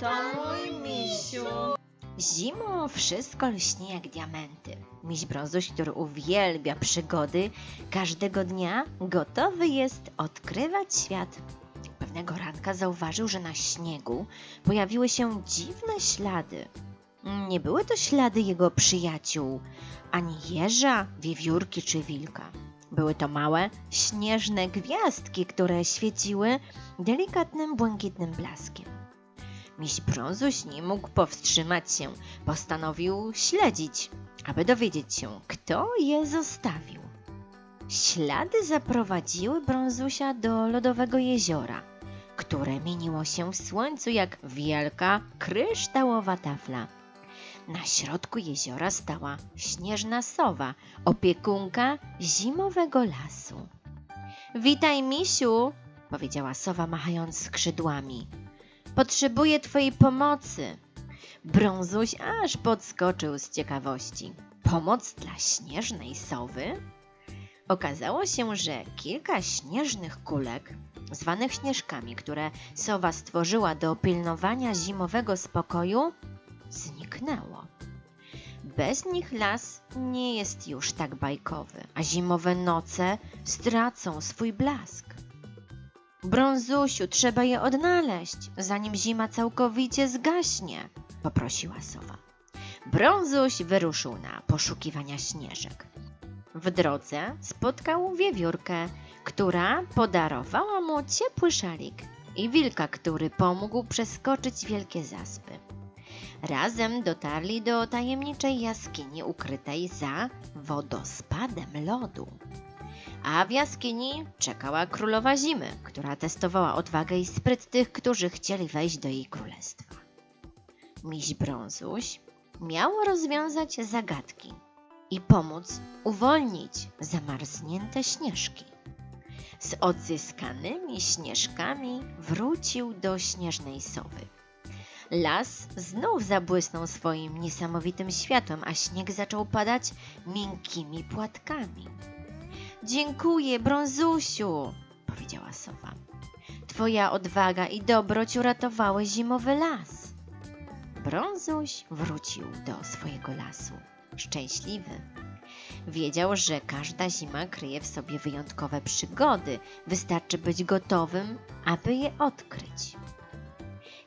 to mój misiu. Zimą wszystko lśnie jak diamenty. Miś Brązuś, który uwielbia przygody, każdego dnia gotowy jest odkrywać świat. Pewnego ranka zauważył, że na śniegu pojawiły się dziwne ślady. Nie były to ślady jego przyjaciół, ani jeża, wiewiórki czy wilka. Były to małe, śnieżne gwiazdki, które świeciły delikatnym, błękitnym blaskiem. Miś Brązuś nie mógł powstrzymać się. Postanowił śledzić, aby dowiedzieć się, kto je zostawił. Ślady zaprowadziły Brązusia do lodowego jeziora, które mieniło się w słońcu jak wielka, kryształowa tafla. Na środku jeziora stała śnieżna sowa, opiekunka zimowego lasu. Witaj, misiu, powiedziała sowa, machając skrzydłami. Potrzebuję twojej pomocy. Brązuś aż podskoczył z ciekawości. Pomoc dla śnieżnej sowy? Okazało się, że kilka śnieżnych kulek, zwanych śnieżkami, które sowa stworzyła do pilnowania zimowego spokoju, zniknęło. Bez nich las nie jest już tak bajkowy, a zimowe noce stracą swój blask. Brązusiu, trzeba je odnaleźć, zanim zima całkowicie zgaśnie, poprosiła sowa. Brązuś wyruszył na poszukiwania śnieżek. W drodze spotkał wiewiórkę, która podarowała mu ciepły szalik i wilka, który pomógł przeskoczyć wielkie zaspy. Razem dotarli do tajemniczej jaskini ukrytej za wodospadem lodu. A w jaskini czekała królowa zimy, która testowała odwagę i spryt tych, którzy chcieli wejść do jej królestwa. Miś Brązuś miał rozwiązać zagadki i pomóc uwolnić zamarznięte śnieżki. Z odzyskanymi śnieżkami wrócił do śnieżnej sowy. Las znów zabłysnął swoim niesamowitym światłem, a śnieg zaczął padać miękkimi płatkami. Dziękuję, Brązusiu, powiedziała sowa. Twoja odwaga i dobroć uratowały zimowy las. Brązuś wrócił do swojego lasu, szczęśliwy. Wiedział, że każda zima kryje w sobie wyjątkowe przygody, wystarczy być gotowym, aby je odkryć.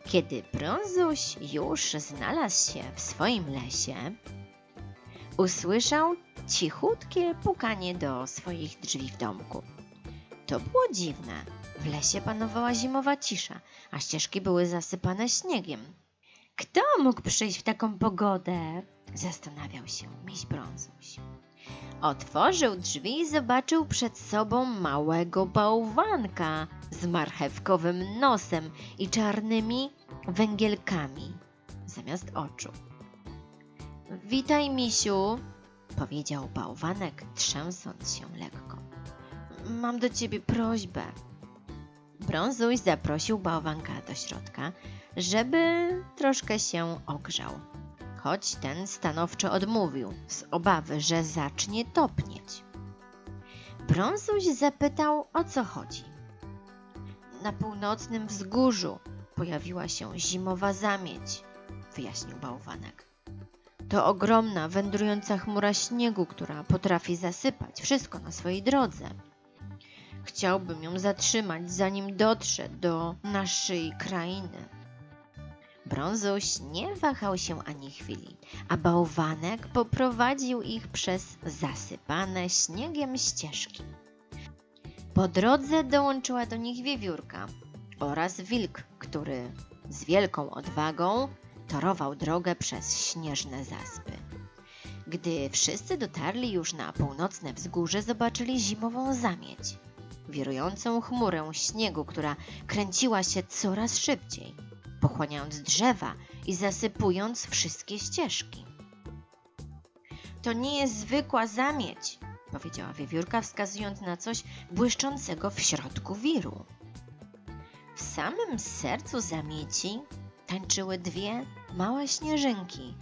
Kiedy Brązuś już znalazł się w swoim lesie, usłyszał cichutkie pukanie do swoich drzwi w domku. To było dziwne. W lesie panowała zimowa cisza, a ścieżki były zasypane śniegiem. Kto mógł przyjść w taką pogodę? Zastanawiał się miś Brązuś. Otworzył drzwi i zobaczył przed sobą małego bałwanka z marchewkowym nosem i czarnymi węgielkami zamiast oczu. Witaj, misiu, powiedział bałwanek, trzęsąc się lekko. Mam do ciebie prośbę. Brązuś zaprosił bałwanka do środka, żeby troszkę się ogrzał. Choć ten stanowczo odmówił, z obawy, że zacznie topnieć. Brązuś zapytał, o co chodzi. Na północnym wzgórzu pojawiła się zimowa zamieć, wyjaśnił bałwanek. To ogromna, wędrująca chmura śniegu, która potrafi zasypać wszystko na swojej drodze. Chciałbym ją zatrzymać, zanim dotrze do naszej krainy. Brązuś nie wahał się ani chwili, a bałwanek poprowadził ich przez zasypane śniegiem ścieżki. Po drodze dołączyła do nich wiewiórka oraz wilk, który z wielką odwagą torował drogę przez śnieżne zaspy. Gdy wszyscy dotarli już na północne wzgórze, zobaczyli zimową zamieć, wirującą chmurę śniegu, która kręciła się coraz szybciej, pochłaniając drzewa i zasypując wszystkie ścieżki. To nie jest zwykła zamieć, powiedziała wiewiórka, wskazując na coś błyszczącego w środku wiru. W samym sercu zamieci tańczyły dwie małe śnieżynki.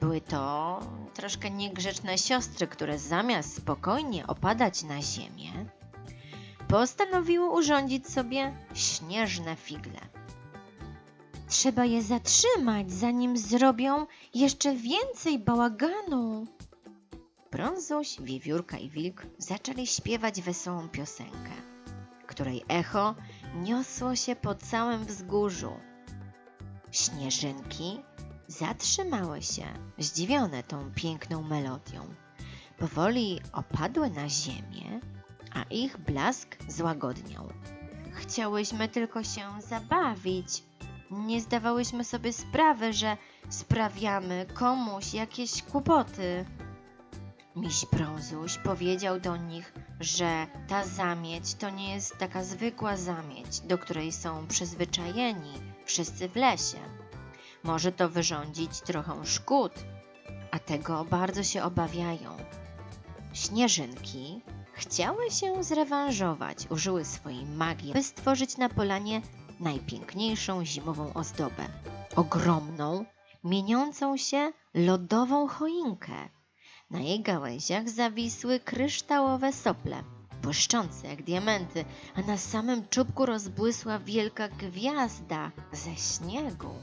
Były to troszkę niegrzeczne siostry, które zamiast spokojnie opadać na ziemię, postanowiły urządzić sobie śnieżne figle. Trzeba je zatrzymać, zanim zrobią jeszcze więcej bałaganu. Brązuś, Wiewiórka i Wilk zaczęli śpiewać wesołą piosenkę, której echo niosło się po całym wzgórzu. Śnieżynki zatrzymały się, zdziwione tą piękną melodią. Powoli opadły na ziemię, a ich blask złagodniał. Chciałyśmy tylko się zabawić. Nie zdawałyśmy sobie sprawy, że sprawiamy komuś jakieś kłopoty. Miś Brązuś powiedział do nich, że ta zamieć to nie jest taka zwykła zamieć, do której są przyzwyczajeni wszyscy w lesie. Może to wyrządzić trochę szkód, a tego bardzo się obawiają. Śnieżynki chciały się zrewanżować, użyły swojej magii, by stworzyć na polanie najpiękniejszą zimową ozdobę. Ogromną, mieniącą się lodową choinkę. Na jej gałęziach zawisły kryształowe sople, błyszczące jak diamenty, a na samym czubku rozbłysła wielka gwiazda ze śniegu.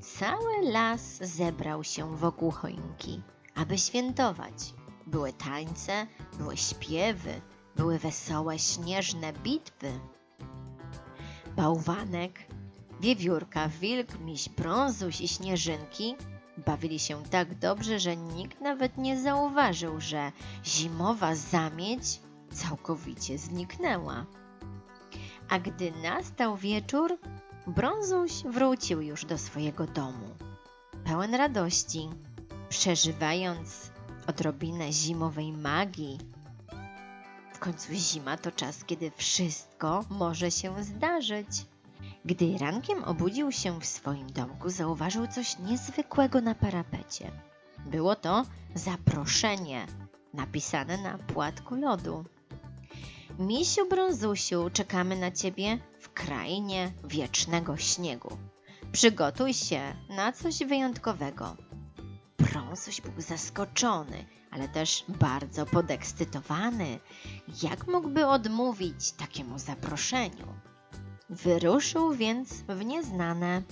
Cały las zebrał się wokół choinki, aby świętować. Były tańce, były śpiewy, były wesołe śnieżne bitwy. Bałwanek, wiewiórka, wilk, miś brązuś i śnieżynki bawili się tak dobrze, że nikt nawet nie zauważył, że zimowa zamieć całkowicie zniknęła. A gdy nastał wieczór, brązuś wrócił już do swojego domu. Pełen radości, przeżywając odrobinę zimowej magii. W końcu zima to czas, kiedy wszystko może się zdarzyć. Gdy rankiem obudził się w swoim domku, zauważył coś niezwykłego na parapecie. Było to zaproszenie napisane na płatku lodu. Misiu Brązusiu, czekamy na ciebie w krainie wiecznego śniegu. Przygotuj się na coś wyjątkowego. Brązuś był zaskoczony, ale też bardzo podekscytowany. Jak mógłby odmówić takiemu zaproszeniu? Wyruszył więc w nieznane.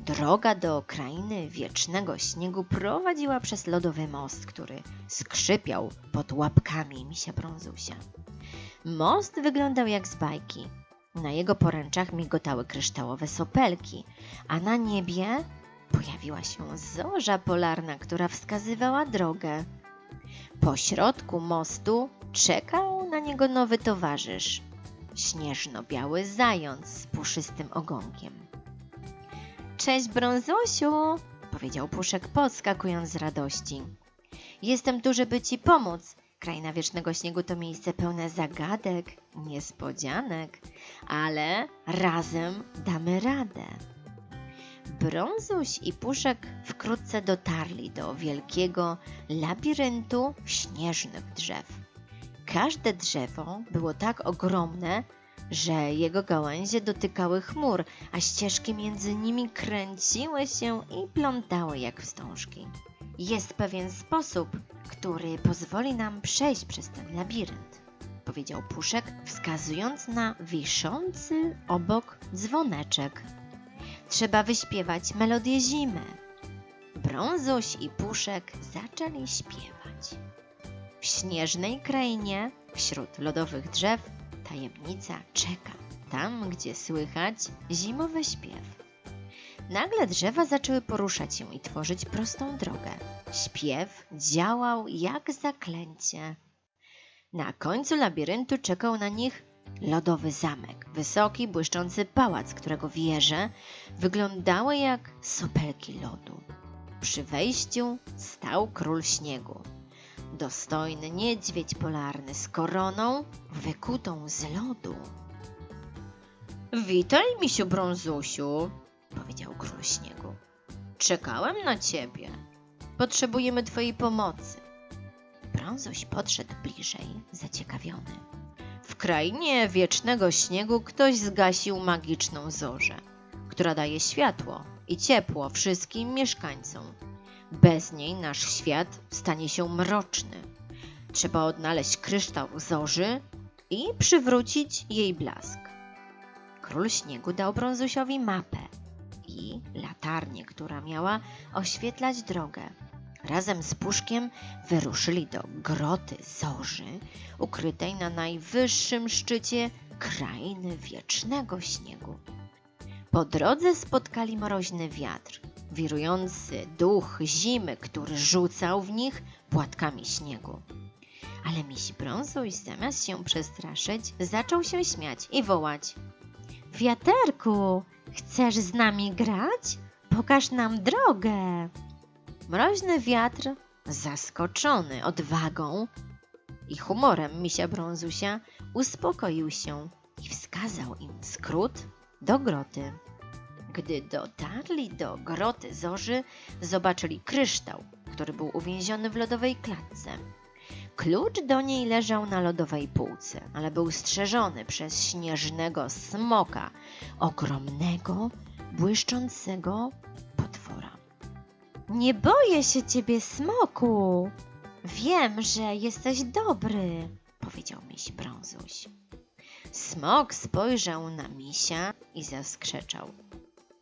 Droga do krainy wiecznego śniegu prowadziła przez lodowy most, który skrzypiał pod łapkami misia brązusia. Most wyglądał jak z bajki. Na jego poręczach migotały kryształowe sopelki, a na niebie pojawiła się zorza polarna, która wskazywała drogę. Po środku mostu czekał na niego nowy towarzysz śnieżno-biały zając z puszystym ogonkiem. Cześć, Brązusiu! powiedział Puszek, podskakując z radości. Jestem tu, żeby ci pomóc. Kraina Wiecznego Śniegu to miejsce pełne zagadek, niespodzianek, ale razem damy radę. Brązuś i Puszek wkrótce dotarli do wielkiego labiryntu śnieżnych drzew. Każde drzewo było tak ogromne, że jego gałęzie dotykały chmur, a ścieżki między nimi kręciły się i plątały jak wstążki. Jest pewien sposób, który pozwoli nam przejść przez ten labirynt, powiedział Puszek, wskazując na wiszący obok dzwoneczek. Trzeba wyśpiewać melodię zimy. Brązuś i Puszek zaczęli śpiewać. W śnieżnej krainie, wśród lodowych drzew, tajemnica czeka, tam gdzie słychać zimowy śpiew. Nagle drzewa zaczęły poruszać się i tworzyć prostą drogę. Śpiew działał jak zaklęcie. Na końcu labiryntu czekał na nich lodowy zamek, wysoki, błyszczący pałac, którego wieże wyglądały jak sopelki lodu. Przy wejściu stał król śniegu dostojny niedźwiedź polarny z koroną wykutą z lodu. Witaj, misiu brązusiu, powiedział król śniegu. Czekałem na ciebie. Potrzebujemy twojej pomocy. Brązuś podszedł bliżej, zaciekawiony. W krainie wiecznego śniegu ktoś zgasił magiczną zorzę, która daje światło i ciepło wszystkim mieszkańcom. Bez niej nasz świat stanie się mroczny. Trzeba odnaleźć kryształ zorzy i przywrócić jej blask. Król śniegu dał brązusiowi mapę. I latarnię, która miała oświetlać drogę. Razem z Puszkiem wyruszyli do groty Zorzy, ukrytej na najwyższym szczycie krainy wiecznego śniegu. Po drodze spotkali mroźny wiatr, wirujący duch zimy, który rzucał w nich płatkami śniegu. Ale miś brązuś zamiast się przestraszyć, zaczął się śmiać i wołać. Wiaterku, chcesz z nami grać? Pokaż nam drogę. Mroźny wiatr, zaskoczony odwagą i humorem misia brązusia, uspokoił się i wskazał im skrót do groty. Gdy dotarli do groty Zorzy, zobaczyli kryształ, który był uwięziony w lodowej klatce. Klucz do niej leżał na lodowej półce, ale był strzeżony przez śnieżnego smoka, ogromnego, błyszczącego potwora. Nie boję się ciebie, smoku. Wiem, że jesteś dobry, powiedział miś brązuś. Smok spojrzał na misia i zaskrzeczał.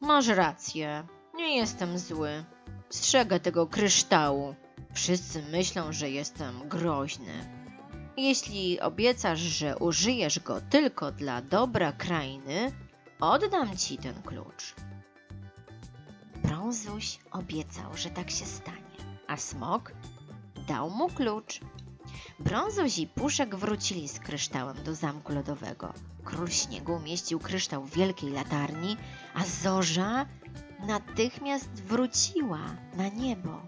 Masz rację, nie jestem zły. Strzegę tego kryształu. Wszyscy myślą, że jestem groźny. Jeśli obiecasz, że użyjesz go tylko dla dobra krainy, oddam ci ten klucz. Brązuś obiecał, że tak się stanie, a smok dał mu klucz. Brązuś i Puszek wrócili z kryształem do zamku lodowego. Król śniegu umieścił kryształ w wielkiej latarni, a zorza natychmiast wróciła na niebo.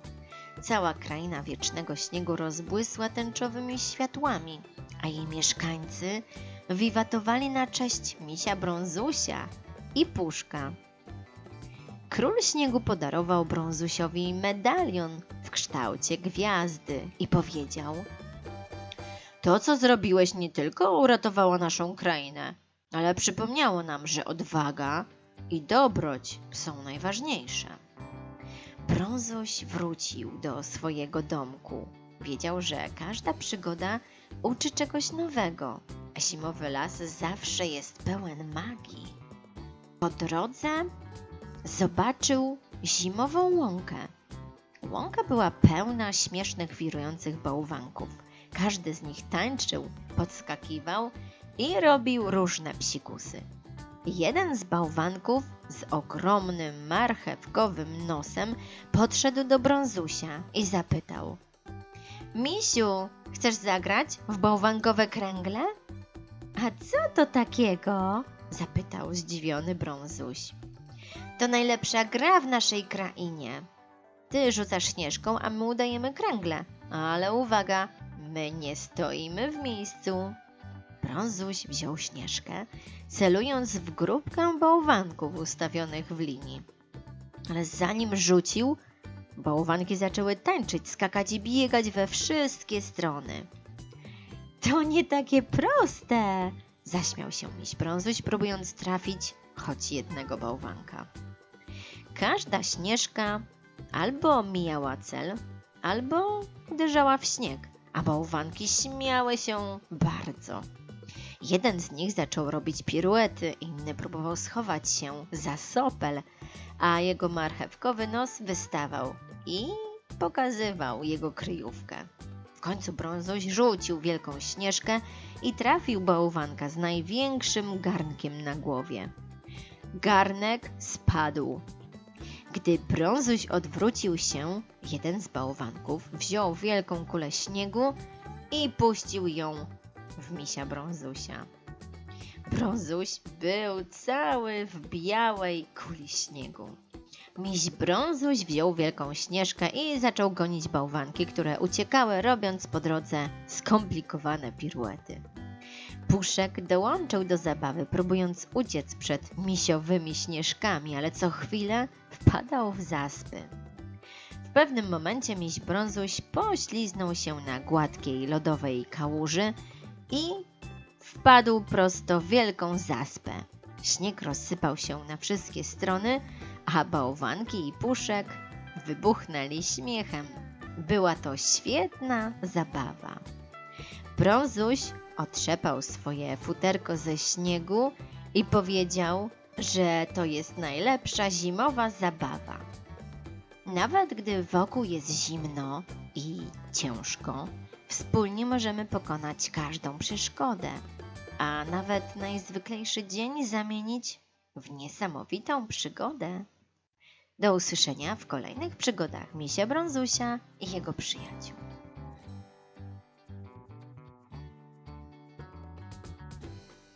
Cała kraina wiecznego śniegu rozbłysła tęczowymi światłami, a jej mieszkańcy wiwatowali na cześć misia brązusia i puszka. Król śniegu podarował brązusiowi medalion w kształcie gwiazdy i powiedział: To, co zrobiłeś, nie tylko uratowało naszą krainę, ale przypomniało nam, że odwaga i dobroć są najważniejsze. Brązuś wrócił do swojego domku. Wiedział, że każda przygoda uczy czegoś nowego, a zimowy las zawsze jest pełen magii. Po drodze zobaczył zimową łąkę. Łąka była pełna śmiesznych, wirujących bałwanków. Każdy z nich tańczył, podskakiwał i robił różne psikusy. Jeden z bałwanków z ogromnym marchewkowym nosem podszedł do brązusia i zapytał: Misiu, chcesz zagrać w bałwankowe kręgle? A co to takiego? zapytał zdziwiony brązuś. To najlepsza gra w naszej krainie. Ty rzucasz śnieżką, a my udajemy kręgle. Ale uwaga, my nie stoimy w miejscu. Brązuś wziął śnieżkę, celując w grupkę bałwanków ustawionych w linii. Ale zanim rzucił, bałwanki zaczęły tańczyć, skakać i biegać we wszystkie strony. To nie takie proste! Zaśmiał się miś brązuś, próbując trafić choć jednego bałwanka. Każda śnieżka albo mijała cel, albo uderzała w śnieg, a bałwanki śmiały się bardzo. Jeden z nich zaczął robić piruety, inny próbował schować się za sopel, a jego marchewkowy nos wystawał i pokazywał jego kryjówkę. W końcu brązuś rzucił wielką śnieżkę i trafił bałwanka z największym garnkiem na głowie. Garnek spadł. Gdy brązuś odwrócił się, jeden z bałwanków wziął wielką kulę śniegu i puścił ją w misia brązusia. Brązuś był cały w białej kuli śniegu. Miś brązuś wziął wielką śnieżkę i zaczął gonić bałwanki, które uciekały, robiąc po drodze skomplikowane piruety. Puszek dołączył do zabawy, próbując uciec przed misiowymi śnieżkami, ale co chwilę wpadał w zaspy. W pewnym momencie miś brązuś pośliznął się na gładkiej lodowej kałuży i wpadł prosto w wielką zaspę. Śnieg rozsypał się na wszystkie strony, a bałwanki i puszek wybuchnęli śmiechem. Była to świetna zabawa. Brązuś otrzepał swoje futerko ze śniegu i powiedział: że to jest najlepsza zimowa zabawa. Nawet gdy wokół jest zimno i ciężko, wspólnie możemy pokonać każdą przeszkodę, a nawet najzwyklejszy dzień zamienić w niesamowitą przygodę. Do usłyszenia w kolejnych przygodach Misia Brązusia i jego przyjaciół.